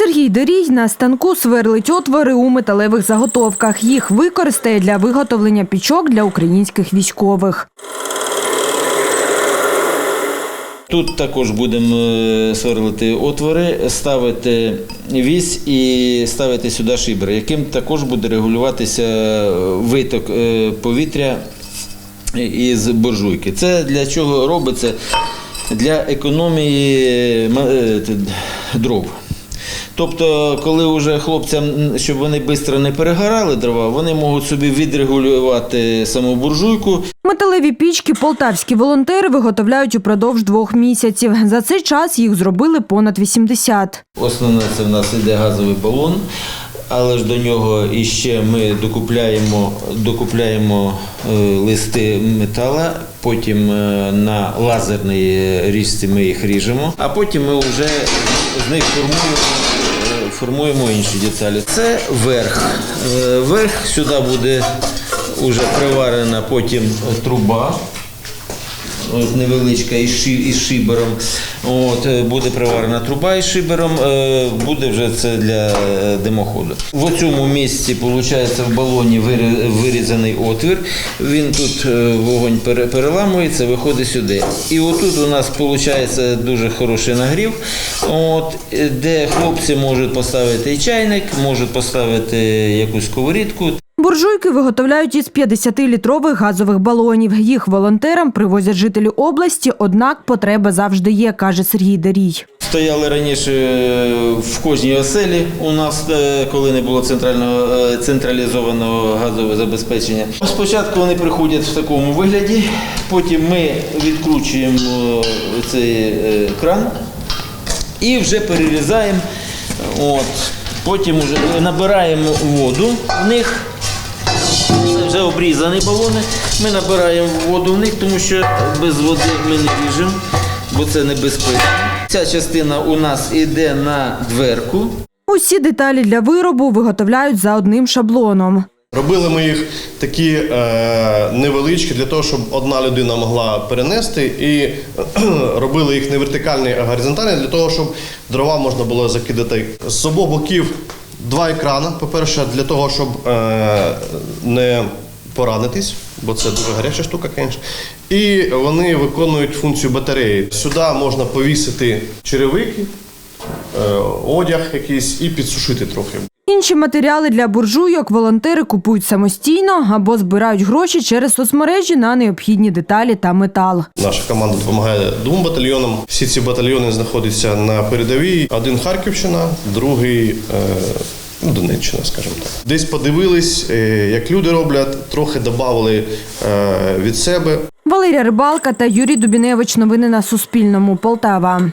Сергій Дорій на станку сверлить отвори у металевих заготовках. Їх використає для виготовлення пічок для українських військових. Тут також будемо е, сверлити отвори, ставити вісь і ставити сюди шибер, яким також буде регулюватися е, виток е, повітря із буржуйки. Це для чого робиться? Для економії дров. Тобто, коли вже хлопцям, щоб вони швидко не перегорали дрова, вони можуть собі відрегулювати саму буржуйку Металеві пічки полтавські волонтери виготовляють упродовж двох місяців. За цей час їх зробили понад 80. Основне це в нас іде газовий балон, але ж до нього іще ми докупляємо, докупляємо е, листи метала, потім е, на лазерній різці ми їх ріжемо, а потім ми вже з них формуємо. е, Формуємо інші деталі. Це верх. Верх сюди буде вже приварена потім труба. От невеличка із, ши, із шибером. От, е, буде приварена труба із шибером, е, буде вже це для е, димоходу. В цьому місці, виходить, в балоні вирізаний отвір. Він тут вогонь переламується, виходить сюди. І отут у нас виходить дуже хороший нагрів, от, де хлопці можуть поставити чайник, можуть поставити якусь сковорідку. Буржуйки виготовляють із 50-літрових газових балонів. Їх волонтерам привозять жителі області, однак потреба завжди є, каже Сергій Дарій. Стояли раніше е, в кожній оселі у нас, е, коли не було е, централізованого газового забезпечення. Спочатку вони приходять в такому вигляді, потім ми відкручуємо цей кран і вже перерізаємо. От. Потім вже набираємо воду в них. Це вже обрізані балони. Ми набираємо воду в них, тому що без води ми не ріжемо, бо це небезпечно. Ця частина у нас йде на дверку. Усі деталі для виробу виготовляють за одним шаблоном. Робили ми їх такі е, невеличкі для того, щоб одна людина могла перенести, і робили їх не вертикальні, а горизонтальні для того, щоб дрова можна було закидати з обох боків два екрани. По-перше, для того, щоб е, не поранитись, бо це дуже гаряча штука, звісно. І вони виконують функцію батареї. Сюди можна повісити черевики, е, одяг якийсь і підсушити трохи. Інші матеріали для буржуйок волонтери купують самостійно або збирають гроші через соцмережі на необхідні деталі та метал. Наша команда допомагає двом батальйонам. Всі ці батальйони знаходяться на передовій. Один Харківщина, другий е, ну, Донеччина, скажімо так. Десь подивились, е, як люди роблять, трохи додали е, від себе. Валерія Рибалка та Юрій Дубіневич. Новини на Суспільному. Полтава.